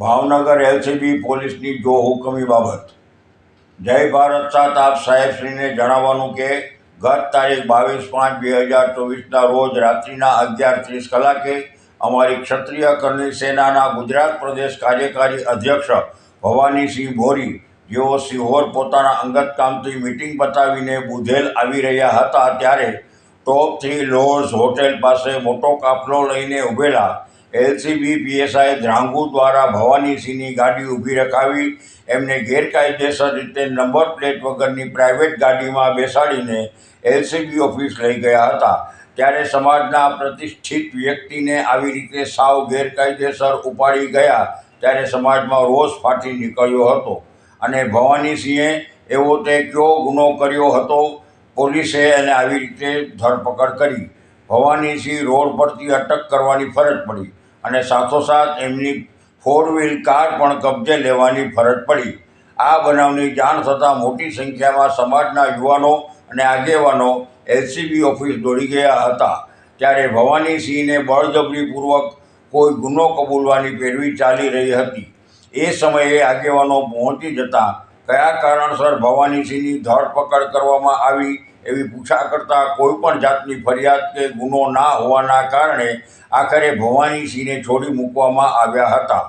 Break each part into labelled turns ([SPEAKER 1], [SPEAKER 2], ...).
[SPEAKER 1] Bhavnagar LCB પોલીસની જો હુકમી બાબત. જય ભારત સાથ આપ સાહેબશ્રીને જણાવવાનું કે, ગત તારીખ બાવીસ પાંચ બે હજાર ચોવીસના રોજ રાત્રિના અગિયાર ત્રીસ કલાકે અમારી ક્ષત્રિય કરણી સેનાના ગુજરાત પ્રદેશ કાર્યકારી અધ્યક્ષ ભવાનીસિંહ ભોરી, જેઓ સિહોર પોતાના અંગત કામથી મિટિંગ પતાવીને બુધેલ આવી રહ્યા હતા ત્યારે ટોપ થ્રી લોર્ડ્સ હોટેલ પાસે મોટો કાફલો લઈને ઊભેલા એલસીબી, પીએસઆઈ, ધ્રાંગુ દ્વારા ભવાનીસિંહની ગાડી ઊભી રખાવી, એમને ગેરકાયદેસર રીતે નંબર પ્લેટ વગરની પ્રાઇવેટ ગાડીમાં બેસાડીને એલસીબી ઓફિસ લઈ ગયા હતા. ત્યારે સમાજના પ્રતિષ્ઠિત વ્યક્તિને આવી રીતે સાવ ગેરકાયદેસર ઉપાડી ગયા, ત્યારે સમાજમાં રોષ ફાટી નીકળ્યો હતો. અને ભવાનીસિંહે એવો તે કયો ગુનો કર્યો હતો, પોલીસે એને આવી રીતે ધરપકડ કરી. ભવાનીસિંહ રોડ પરથી અટક કરવાની ફરજ પડી. અને સાથોસાથ એમની ફોર વ્હીલ કાર પણ કબજે લેવાની ફરજ પડી. આ બનાવની જાણ થતાં મોટી સંખ્યામાં સમાજના યુવાનો અને આગેવાનો એલસીબી ઓફિસ દોડી ગયા હતા. ત્યારે ભવાનીસિંહને બળજબરીપૂર્વક કોઈ ગુનો કબૂલવાની પેરવી ચાલી રહી હતી. એ સમયે આગેવાનો પહોંચી જતાં કયા કારણસર ભવાનીસિંહની ધરપકડ કરવામાં આવી એવી પૂછા કરતાં કોઈ પણ જાતની ફરિયાદ કે ગુનો ના હોવાના કારણે આખરે ભવાનીસિંહને છોડી મૂકવામાં આવ્યા હતા.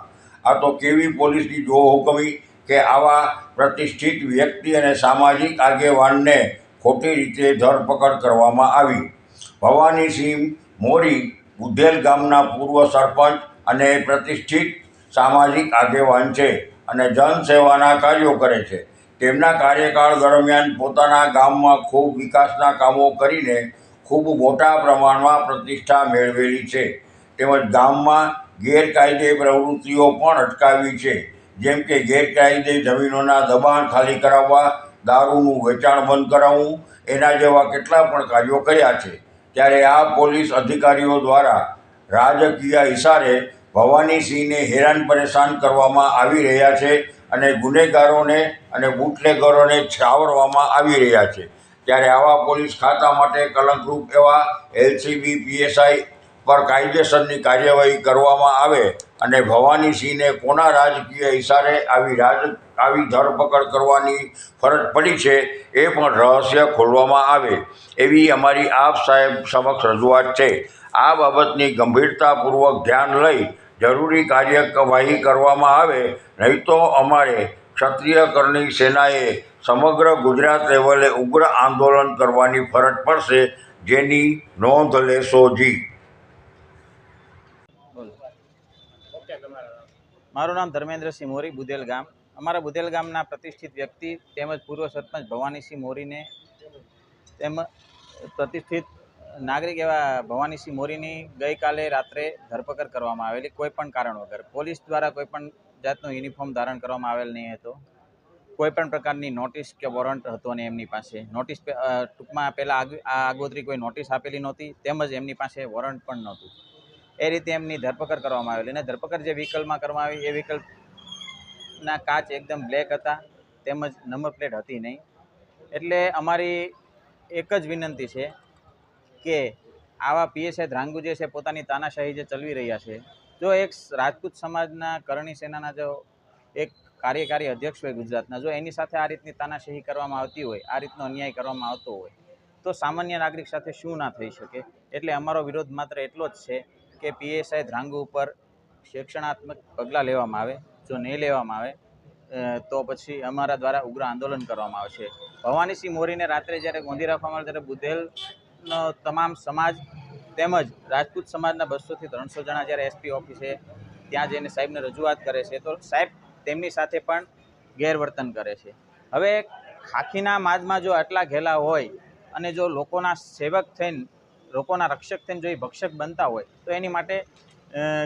[SPEAKER 1] આ તો કેવી પોલીસની જો હુકમી કે આવા પ્રતિષ્ઠિત વ્યક્તિ અને સામાજિક આગેવાનને ખોટી રીતે ધરપકડ કરવામાં આવી. ભવાનીસિંહ મોરી બુધેલ ગામના પૂર્વ સરપંચ અને પ્રતિષ્ઠિત સામાજિક આગેવાન છે અને જનસેવાના કાર્યો કરે છે. તેમના કાર્યકાળ દરમિયાન પોતાના ગામમાં ખૂબ વિકાસના કામો કરીને ખૂબ મોટા પ્રમાણમાં પ્રતિષ્ઠા મેળવેલી છે. તેમજ ગામમાં ગેરકાયદે પ્રવૃત્તિઓ પણ અટકાવી છે. જેમ કે ગેરકાયદે જમીનોના દબાણ ખાલી કરાવવા, દારૂનું વેચાણ બંધ કરાવવું, એના જેવા કેટલા પણ કાર્યો કર્યા છે. ત્યારે આ પોલીસ અધિકારીઓ દ્વારા રાજકીય ઇશારે ભવાનીસિંહને હેરાન પરેશાન કરવામાં આવી રહ્યા છે. અને ગુનેગારોને અને બુટલેગરોને છાવરવામાં આવી રહ્યા છે. ત્યારે આવા પોલીસ ખાતા માટે કલંકરૂપ એવા એલસીબી, પીએસઆઈ પર કાયદેસરની કાર્યવાહી કરવામાં આવે અને ભવાનીસિંહને કોના રાજકીય ઇશારે આવી રાજ, આવી ધરપકડ કરવાની ફરજ પડી છે એ પણ રહસ્ય ખોલવામાં આવે એવી અમારી આપ સાહેબ સમક્ષ રજૂઆત છે. આ બાબતની ગંભીરતાપૂર્વક ધ્યાન લઈ જરૂરી કાર્યવાહી કરવામાં આવે, નહીં તો અમારે ક્ષત્રિય કરણી સેનાએ સમગ્ર ગુજરાત લેવલે ઉગ્ર આંદોલન કરવાની ફરજ પડશે, જેની નોંધ લેશો જી.
[SPEAKER 2] મારું નામ ધર્મેન્દ્રસિંહ મોરી, બુદેલ ગામ. અમારા બુદેલ ગામના પ્રતિષ્ઠિત વ્યક્તિ તેમજ પૂર્વ સરપંચ ભવાનીસિંહ મોરીને તેમજ પ્રતિષ્ઠિત નાગરિક એવા ભવાનીસિંહ મોરીની ગઈકાલે રાત્રે ધરપકડ કરવામાં આવેલી કોઈ પણ કારણ વગર. પોલીસ દ્વારા કોઈ પણ જાતનું યુનિફોર્મ ધારણ કરવામાં આવેલ નહીં હતો. કોઈ પણ પ્રકારની નોટિસ કે વોરંટ હતો ને એમની પાસે. નોટિસ ટૂંકમાં પહેલાં આ આગોતરી કોઈ નોટિસ આપેલી નહોતી, તેમજ એમની પાસે વોરંટ પણ નહોતું. એ રીતે એમની ધરપકડ કરવામાં આવેલી અને ધરપકડ જે વ્હીકલમાં કરવામાં આવી, એ વ્હીકલના કાચ એકદમ બ્લેક હતા, તેમજ નંબર પ્લેટ હતી નહીં. એટલે અમારી એક જ વિનંતી છે કે આવા પીએસઆઈ ધ્રાંગુ જે છે પોતાની તાનાશાહી જે ચલવી રહ્યા છે. જો એક રાજપૂત સમાજના કરણી સેનાના જો એક કાર્યકારી અધ્યક્ષ હોય ગુજરાતના, જો એની સાથે આ રીતની તાનાશાહી કરવામાં આવતી હોય, આ રીતનો અન્યાય કરવામાં આવતો હોય, તો સામાન્ય નાગરિક સાથે શું ના થઈ શકે? એટલે અમારો વિરોધ માત્ર એટલો જ છે કે પીએસઆઈ ધ્રાંગુ ઉપર શિક્ષણાત્મક પગલાં લેવામાં આવે, જો નહીં લેવામાં આવે તો પછી અમારા દ્વારા ઉગ્ર આંદોલન કરવામાં આવશે. ભવાનીસિંહ મોરીને રાત્રે જ્યારે ગોંધી રાખવામાં આવે ત્યારે બુધેલનો તમામ સમાજ તેમજ રાજપૂત સમાજના બસોથી ત્રણસો જણા જ્યારે એસપી ઓફિસે ત્યાં જઈને સાહેબને રજૂઆત કરે છે, તો સાહેબ તેમની સાથે પણ ગેરવર્તન કરે છે. હવે ખાખીના માજમાં જો આટલા ઘેલા હોય અને જો લોકોના સેવક થઈને, લોકોના રક્ષક થઈને જો એ ભક્ષક બનતા હોય, તો એની માટે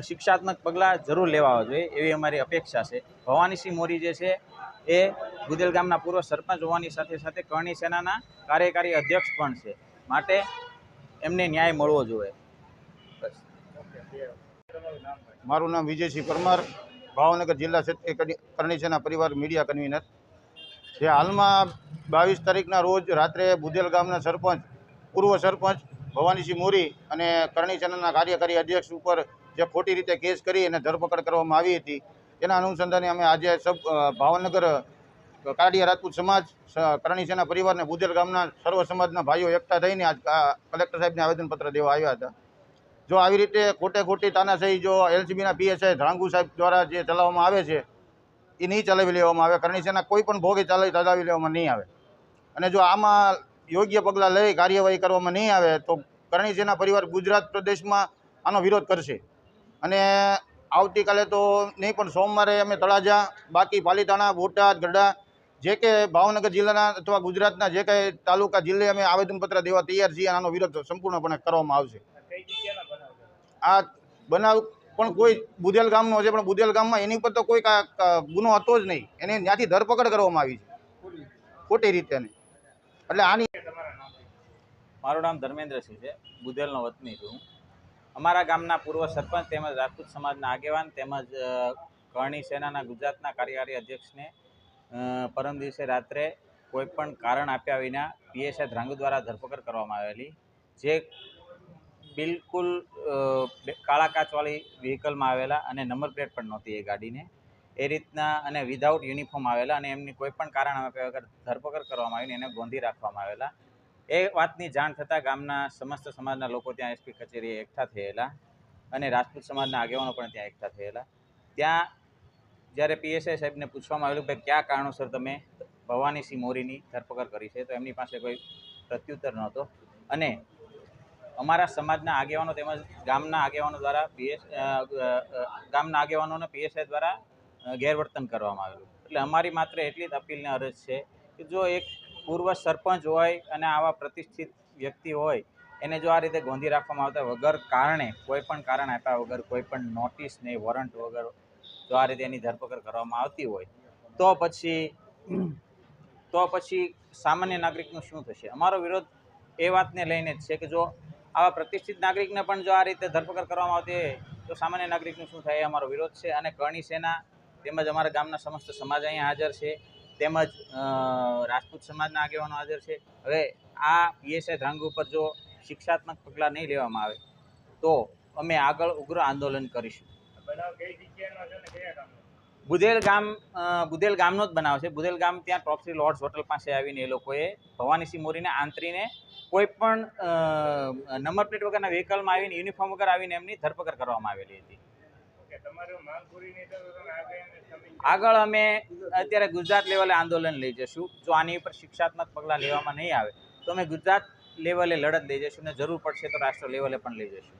[SPEAKER 2] શિક્ષાત્મક પગલાં જરૂર લેવા જોઈએ એવી અમારી અપેક્ષા છે. ભવાનીસિંહ મોરી જે છે એ ગુદેલ ગામના પૂર્વ સરપંચ હોવાની સાથે સાથે કરણી સેનાના કાર્યકારી અધ્યક્ષ પણ છે. માટે એમને ન્યાય મળવો જોઈએ.
[SPEAKER 3] મારું નામ વિજયસિંહ પરમાર, ભાવનગર જિલ્લા કરણીસેના પરિવાર મીડિયા કન્વીનર. જે હાલમાં બાવીસ તારીખના રોજ રાત્રે બુધેલ ગામના સરપંચ, પૂર્વ સરપંચ ભવાનીસિંહ મોરી અને કરણીસેનાના કાર્યકારી અધ્યક્ષ ઉપર જે ખોટી રીતે કેસ કરી અને ધરપકડ કરવામાં આવી હતી, એના અનુસંધાને અમે આજે સબ ભાવનગર કાડિયા રાજપૂત સમાજ કરણીસેના કરણી સેના પરિવાર બુદેલ ગામના સર્વ સમાજના ભાઈઓ એકઠા થઈને આજ કલેક્ટર સાહેબને આવેદનપત્ર દેવા આવ્યા હતા. જો આવી રીતે ખોટે ખોટી તાનાશાહી જો એલસીબીના પીએસઆઈ ધ્રાંગુ સાહેબ દ્વારા જે ચલાવવામાં આવે છે એ નહીં ચલાવી લેવામાં આવે. કરણી સેના કોઈ પણ ભોગે ચલાવી ચલાવી લેવામાં નહીં આવે. અને જો આમાં યોગ્ય પગલાં લઈ કાર્યવાહી કરવામાં નહીં આવે, તો કરણી પરિવાર ગુજરાત પ્રદેશમાં આનો વિરોધ કરશે. અને આવતીકાલે તો નહીં પણ સોમવારે અમે તળાજા, બાકી પાલીતાણા, બોટાદ, ગઢડા જે કે ભાવનગર જિલ્લાના અથવા ગુજરાતના જે કંઈ તાલુકા, જિલ્લે અમે આવેદનપત્ર દેવા તૈયાર છીએ આનો વિરોધ સંપૂર્ણપણે કરવામાં આવશે. આ બનાવ પણ કોઈ બુદેલ ગામનો છે, પણ બુદેલ ગામમાં એની ઉપર તો કોઈ ગુનો હતો જ નહીં. એને ત્યાંથી ધરપકડ કરવામાં આવી છે. ખોટી રીતે એટલે આની
[SPEAKER 2] મારું નામ ધર્મેન્દ્રસિંહ છે. બુધેલનો વતની છું. અમારા ગામના પૂર્વ સરપંચ તેમજ રાજપૂત સમાજના આગેવાન તેમજ કરણી સેનાના ગુજરાતના કાર્યકારી અધ્યક્ષને પરમ દિવસે રાત્રે કોઈપણ કારણ આપ્યા વિના પીએસઆઈ ધ્રાંગુ દ્વારા ધરપકડ કરવામાં આવેલી. જે બિલકુલ કાળા કાચવાળી વ્હીકલમાં આવેલા અને નંબર પ્લેટ પણ નહોતી એ ગાડીને. એ રીતના અને વિધાઉટ યુનિફોર્મ આવેલા અને એમની કોઈપણ કારણ આપ્યા વગર ધરપકડ કરવામાં આવીને એને ગોંધી રાખવામાં આવેલા. એ વાતની જાણ થતાં ગામના સમસ્ત સમાજના લોકો ત્યાં એસપી કચેરીએ એકઠા થયેલા અને રાજપૂત સમાજના આગેવાનો પણ ત્યાં એકઠા થયેલા. ત્યાં જ્યારે પીએસઆઈ સાહેબને પૂછવામાં આવેલું કે કયા કારણોસર તમે ભવાનીસિંહ મોરીની ધરપકડ કરી છે, તો એમની પાસે કોઈ પ્રત્યુત્તર નહોતો. અને અમારા સમાજના આગેવાનો તેમજ ગામના આગેવાનો દ્વારા પીએસ ગામના આગેવાનોને પીએસઆઈ દ્વારા ગેરવર્તન કરવામાં આવેલું. એટલે અમારી માત્ર એટલી જ અપીલને અરજ છે કે જો એક પૂર્વ સરપંચ હોય અને આવા પ્રતિષ્ઠિત વ્યક્તિ હોય, એને જો આ રીતે ગોંધી રાખવામાં આવતા વગર કારણે, કોઈ પણ કારણ આપ્યા વગર, કોઈ પણ નોટિસ નહીં વોરંટ વગર જો આ રીતે એની ધરપકડ કરવામાં આવતી હોય. તો પછી તો પછી સામાન્ય નાગરિકનું શું થશે? અમારો વિરોધ એ વાતને લઈને જ છે કે જો આવા પ્રતિષ્ઠિત નાગરિકને પણ જો આ રીતે ધરપકડ કરવામાં આવતી હોય, તો સામાન્ય નાગરિકનું શું થાય એ અમારો વિરોધ છે અને કરણી સેના તેમજ અમારા ગામના સમસ્ત સમાજ અહીંયા હાજર છે. તેમજ રાજપૂત સમાજના આગેવાનો હાજર છે. હવે આ પીએસઆઈ ધ્રાંગ ઉપર જો શિક્ષાત્મક પગલાં નહીં લેવામાં આવે, તો અમે આગળ ઉગ્ર આંદોલન કરીશું. બુધેલ ગામ બુધેલ ગામનો જ બનાવ છે. બુધેલ ગામ ત્યાં ટોપસી લોર્ડ્સ હોટલ પાસે આવીને એ લોકોએ ભવાનીસિંહ મોરીને આંતરીને કોઈ પણ નંબર પ્લેટ વગરના વ્હીકલમાં આવીને યુનિફોર્મ વગર આવીને એમની ધરપકડ કરવામાં આવેલી હતી. આગળ અમે અત્યારે ગુજરાત લેવલે આંદોલન લઈ જશું. જો આની ઉપર શિક્ષાત્મક પગલાં લેવામાં નહીં આવે તો અમે ગુજરાત લેવલે લડત લઈ જશું ને જરૂર પડશે તો રાષ્ટ્ર લેવલે પણ લઈ જશું.